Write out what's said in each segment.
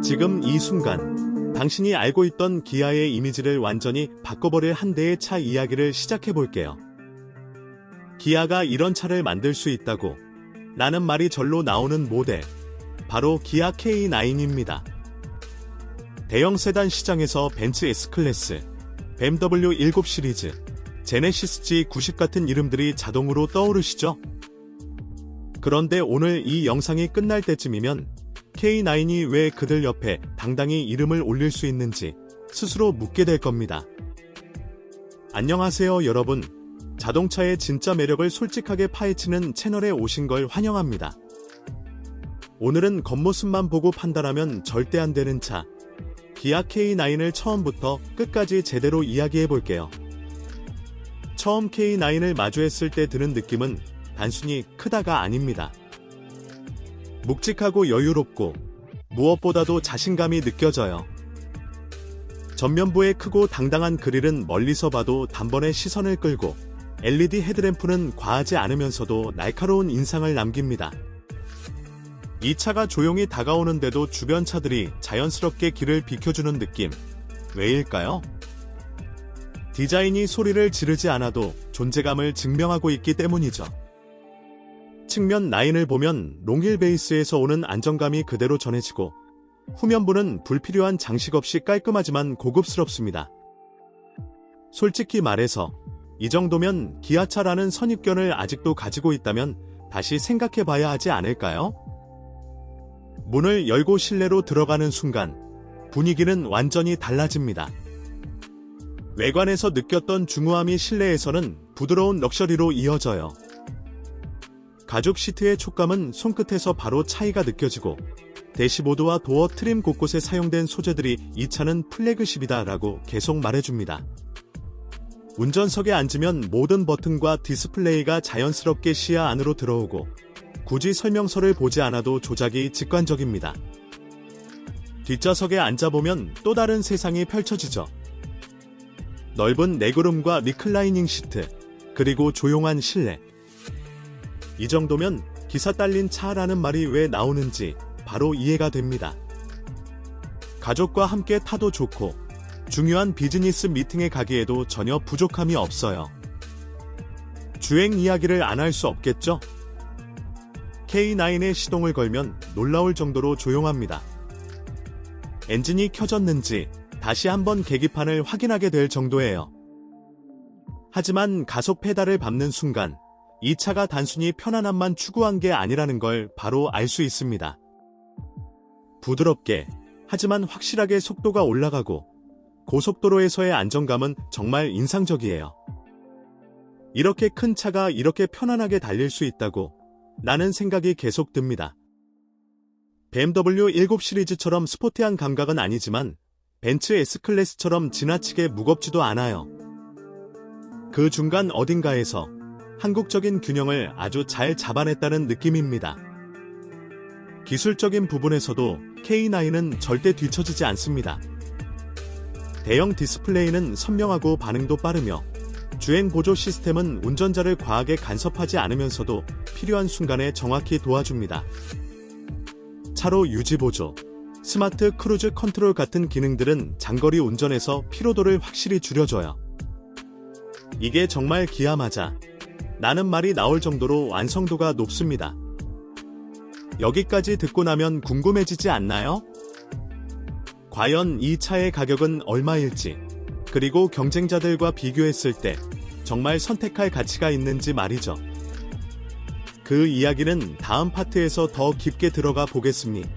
지금 이 순간 당신이 알고 있던 기아의 이미지를 완전히 바꿔버릴 한 대의 차 이야기를 시작해 볼게요. 기아가 이런 차를 만들 수 있다고 라는 말이 절로 나오는 모델 바로 기아 K9입니다. 대형 세단 시장에서 벤츠 S클래스, BMW 7 시리즈, 제네시스 G90 같은 이름들이 자동으로 떠오르시죠? 그런데 오늘 이 영상이 끝날 때쯤이면 K9이 왜 그들 옆에 당당히 이름을 올릴 수 있는지 스스로 묻게 될 겁니다. 안녕하세요 여러분. 자동차의 진짜 매력을 솔직하게 파헤치는 채널에 오신 걸 환영합니다. 오늘은 겉모습만 보고 판단하면 절대 안 되는 차. 기아 K9을 처음부터 끝까지 제대로 이야기해 볼게요. 처음 K9을 마주했을 때 드는 느낌은 단순히 크다가 아닙니다. 묵직하고 여유롭고 무엇보다도 자신감이 느껴져요. 전면부의 크고 당당한 그릴은 멀리서 봐도 단번에 시선을 끌고 LED 헤드램프는 과하지 않으면서도 날카로운 인상을 남깁니다. 이 차가 조용히 다가오는데도 주변 차들이 자연스럽게 길을 비켜주는 느낌. 왜일까요? 디자인이 소리를 지르지 않아도 존재감을 증명하고 있기 때문이죠. 측면 라인을 보면 롱힐 베이스에서 오는 안정감이 그대로 전해지고 후면부는 불필요한 장식 없이 깔끔하지만 고급스럽습니다. 솔직히 말해서 이 정도면 기아차라는 선입견을 아직도 가지고 있다면 다시 생각해 봐야 하지 않을까요? 문을 열고 실내로 들어가는 순간 분위기는 완전히 달라집니다. 외관에서 느꼈던 중후함이 실내에서는 부드러운 럭셔리로 이어져요. 가죽 시트의 촉감은 손끝에서 바로 차이가 느껴지고 대시보드와 도어 트림 곳곳에 사용된 소재들이 이 차는 플래그십이다 라고 계속 말해줍니다. 운전석에 앉으면 모든 버튼과 디스플레이가 자연스럽게 시야 안으로 들어오고 굳이 설명서를 보지 않아도 조작이 직관적입니다. 뒷좌석에 앉아보면 또 다른 세상이 펼쳐지죠. 넓은 네그룸과 리클라이닝 시트, 그리고 조용한 실내. 이 정도면 기사 딸린 차라는 말이 왜 나오는지 바로 이해가 됩니다. 가족과 함께 타도 좋고 중요한 비즈니스 미팅에 가기에도 전혀 부족함이 없어요. 주행 이야기를 안 할 수 없겠죠? K9의 시동을 걸면 놀라울 정도로 조용합니다. 엔진이 켜졌는지 다시 한번 계기판을 확인하게 될 정도예요. 하지만 가속 페달을 밟는 순간 이 차가 단순히 편안함만 추구한 게 아니라는 걸 바로 알 수 있습니다. 부드럽게, 하지만 확실하게 속도가 올라가고 고속도로에서의 안정감은 정말 인상적이에요. 이렇게 큰 차가 이렇게 편안하게 달릴 수 있다고 나는 생각이 계속 듭니다. BMW 7 시리즈처럼 스포티한 감각은 아니지만 벤츠 S클래스처럼 지나치게 무겁지도 않아요. 그 중간 어딘가에서 한국적인 균형을 아주 잘 잡아냈다는 느낌입니다. 기술적인 부분에서도 K9은 절대 뒤처지지 않습니다. 대형 디스플레이는 선명하고 반응도 빠르며 주행 보조 시스템은 운전자를 과하게 간섭하지 않으면서도 필요한 순간에 정확히 도와줍니다. 차로 유지 보조, 스마트 크루즈 컨트롤 같은 기능들은 장거리 운전에서 피로도를 확실히 줄여줘요. 이게 정말 기아 맞아. 나는 말이 나올 정도로 완성도가 높습니다. 여기까지 듣고 나면 궁금해지지 않나요? 과연 이 차의 가격은 얼마일지, 그리고 경쟁자들과 비교했을 때 정말 선택할 가치가 있는지 말이죠. 그 이야기는 다음 파트에서 더 깊게 들어가 보겠습니다.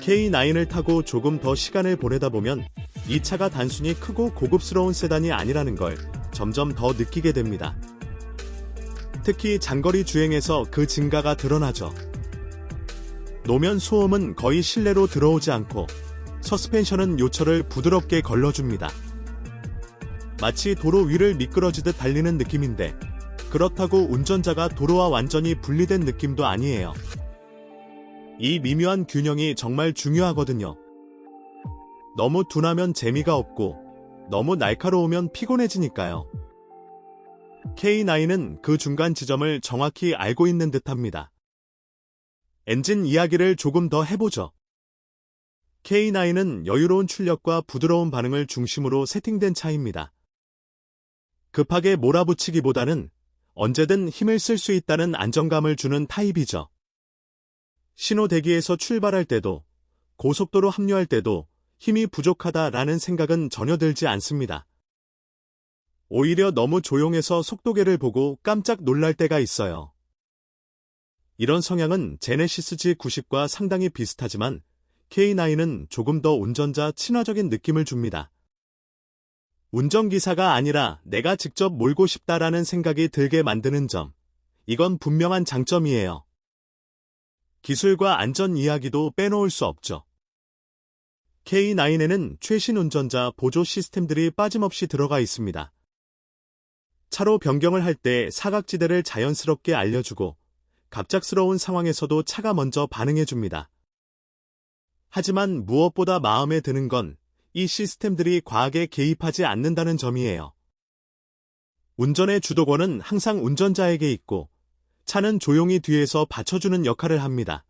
K9을 타고 조금 더 시간을 보내다 보면 이 차가 단순히 크고 고급스러운 세단이 아니라는 걸 점점 더 느끼게 됩니다. 특히 장거리 주행에서 그 증가가 드러나죠. 노면 소음은 거의 실내로 들어오지 않고 서스펜션은 요철을 부드럽게 걸러줍니다. 마치 도로 위를 미끄러지듯 달리는 느낌인데 그렇다고 운전자가 도로와 완전히 분리된 느낌도 아니에요. 이 미묘한 균형이 정말 중요하거든요. 너무 둔하면 재미가 없고 너무 날카로우면 피곤해지니까요. K9은 그 중간 지점을 정확히 알고 있는 듯합니다. 엔진 이야기를 조금 더 해보죠. K9은 여유로운 출력과 부드러운 반응을 중심으로 세팅된 차입니다. 급하게 몰아붙이기보다는 언제든 힘을 쓸 수 있다는 안정감을 주는 타입이죠. 신호 대기에서 출발할 때도 고속도로 합류할 때도 힘이 부족하다라는 생각은 전혀 들지 않습니다. 오히려 너무 조용해서 속도계를 보고 깜짝 놀랄 때가 있어요. 이런 성향은 제네시스 G90과 상당히 비슷하지만 K9은 조금 더 운전자 친화적인 느낌을 줍니다. 운전기사가 아니라 내가 직접 몰고 싶다라는 생각이 들게 만드는 점. 이건 분명한 장점이에요. 기술과 안전 이야기도 빼놓을 수 없죠. K9에는 최신 운전자 보조 시스템들이 빠짐없이 들어가 있습니다. 차로 변경을 할 때 사각지대를 자연스럽게 알려주고 갑작스러운 상황에서도 차가 먼저 반응해줍니다. 하지만 무엇보다 마음에 드는 건 이 시스템들이 과하게 개입하지 않는다는 점이에요. 운전의 주도권은 항상 운전자에게 있고 차는 조용히 뒤에서 받쳐주는 역할을 합니다.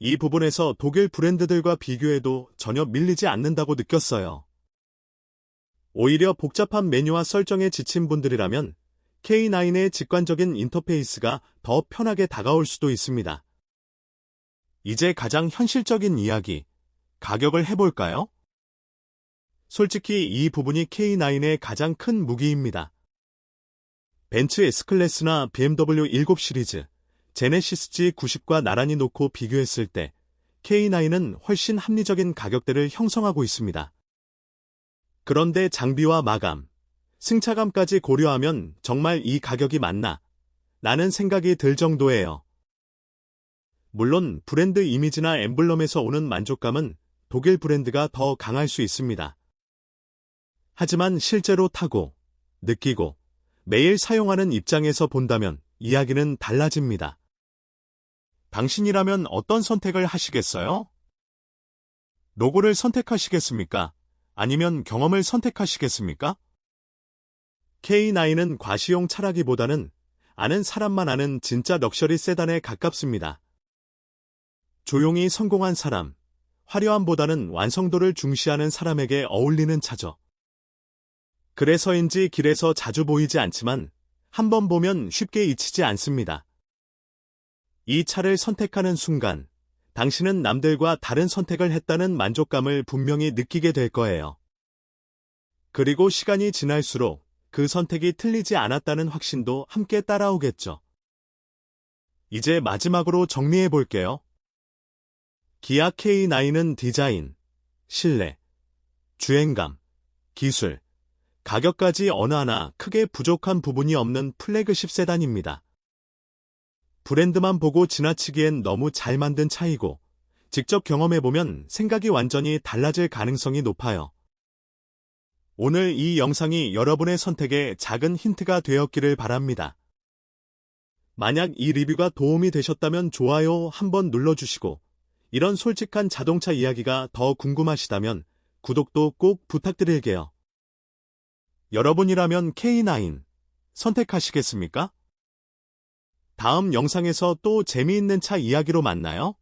이 부분에서 독일 브랜드들과 비교해도 전혀 밀리지 않는다고 느꼈어요. 오히려 복잡한 메뉴와 설정에 지친 분들이라면 K9의 직관적인 인터페이스가 더 편하게 다가올 수도 있습니다. 이제 가장 현실적인 이야기, 가격을 해볼까요? 솔직히 이 부분이 K9의 가장 큰 무기입니다. 벤츠 S클래스나 BMW 7 시리즈, 제네시스 G90과 나란히 놓고 비교했을 때 K9은 훨씬 합리적인 가격대를 형성하고 있습니다. 그런데 장비와 마감, 승차감까지 고려하면 정말 이 가격이 맞나? 라는 생각이 들 정도예요. 물론 브랜드 이미지나 엠블럼에서 오는 만족감은 독일 브랜드가 더 강할 수 있습니다. 하지만 실제로 타고, 느끼고, 매일 사용하는 입장에서 본다면 이야기는 달라집니다. 당신이라면 어떤 선택을 하시겠어요? 로고를 선택하시겠습니까? 아니면 경험을 선택하시겠습니까? K9은 과시용 차라기보다는 아는 사람만 아는 진짜 럭셔리 세단에 가깝습니다. 조용히 성공한 사람, 화려함보다는 완성도를 중시하는 사람에게 어울리는 차죠. 그래서인지 길에서 자주 보이지 않지만 한 번 보면 쉽게 잊히지 않습니다. 이 차를 선택하는 순간 당신은 남들과 다른 선택을 했다는 만족감을 분명히 느끼게 될 거예요. 그리고 시간이 지날수록 그 선택이 틀리지 않았다는 확신도 함께 따라오겠죠. 이제 마지막으로 정리해 볼게요. 기아 K9은 디자인, 신뢰, 주행감, 기술, 가격까지 어느 하나 크게 부족한 부분이 없는 플래그십 세단입니다. 브랜드만 보고 지나치기엔 너무 잘 만든 차이고, 직접 경험해보면 생각이 완전히 달라질 가능성이 높아요. 오늘 이 영상이 여러분의 선택에 작은 힌트가 되었기를 바랍니다. 만약 이 리뷰가 도움이 되셨다면 좋아요 한번 눌러주시고, 이런 솔직한 자동차 이야기가 더 궁금하시다면 구독도 꼭 부탁드릴게요. 여러분이라면 K9 선택하시겠습니까? 다음 영상에서 또 재미있는 차 이야기로 만나요.